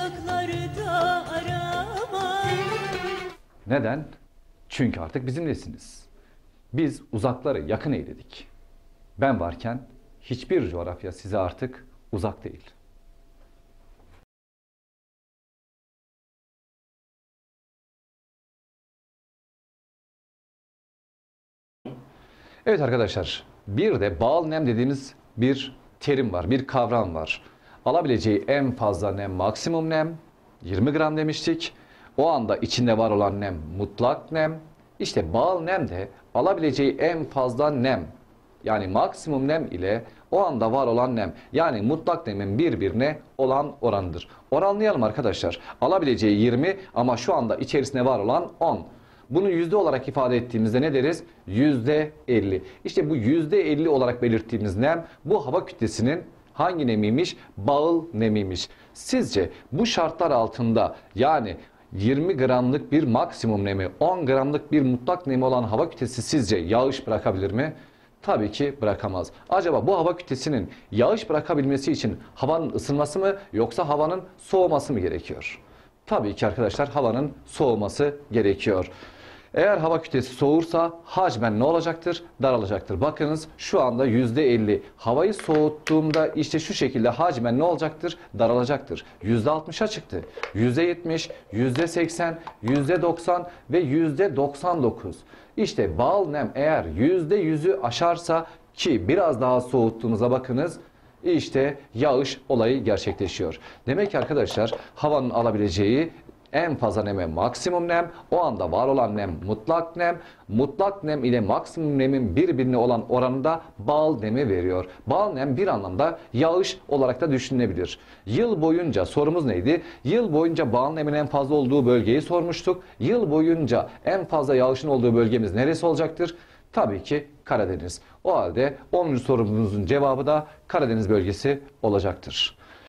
uzaklarda arama Neden? Çünkü artık bizimlesiniz. Biz uzakları yakın eyledik. Ben varken hiçbir coğrafya size artık uzak değil. Evet arkadaşlar, bir de bağıl nem dediğimiz bir terim var, bir kavram var. Alabileceği en fazla nem maksimum nem, 20 gram demiştik. O anda içinde var olan nem mutlak nem. İşte bağıl nem de alabileceği en fazla nem, yani maksimum nem ile o anda var olan nem, yani mutlak nemin birbirine olan oranıdır. Oranlayalım arkadaşlar. Alabileceği 20 ama şu anda içerisinde var olan 10. Bunu yüzde olarak ifade ettiğimizde ne deriz? Yüzde 50. İşte bu yüzde 50 olarak belirttiğimiz nem bu hava kütlesinin hangi nemiymiş? Bağıl nemiymiş. Sizce bu şartlar altında yani 20 gramlık bir maksimum nemi, 10 gramlık bir mutlak nemi olan hava kütlesi sizce yağış bırakabilir mi? Tabii ki bırakamaz. Acaba bu hava kütlesinin yağış bırakabilmesi için havanın ısınması mı yoksa havanın soğuması mı gerekiyor? Tabii ki arkadaşlar havanın soğuması gerekiyor. Eğer hava kütlesi soğursa hacmen ne olacaktır? Daralacaktır. Bakınız şu anda %50. Havayı soğuttuğumda işte şu şekilde hacmen ne olacaktır? Daralacaktır. %60'a çıktı. %70, %80, %90 ve %99. İşte bal nem eğer %100'ü aşarsa ki biraz daha soğuttuğumuza bakınız işte yağış olayı gerçekleşiyor. Demek ki arkadaşlar havanın alabileceği en fazla neme maksimum nem, o anda var olan nem mutlak nem, mutlak nem ile maksimum nemin birbirine olan oranında bal nemi veriyor. Bal nem bir anlamda yağış olarak da düşünülebilir. Yıl boyunca sorumuz neydi? Yıl boyunca bal nemin en fazla olduğu bölgeyi sormuştuk. Yıl boyunca en fazla yağışın olduğu bölgemiz neresi olacaktır? Tabii ki Karadeniz. O halde 10. sorumuzun cevabı da Karadeniz bölgesi olacaktır.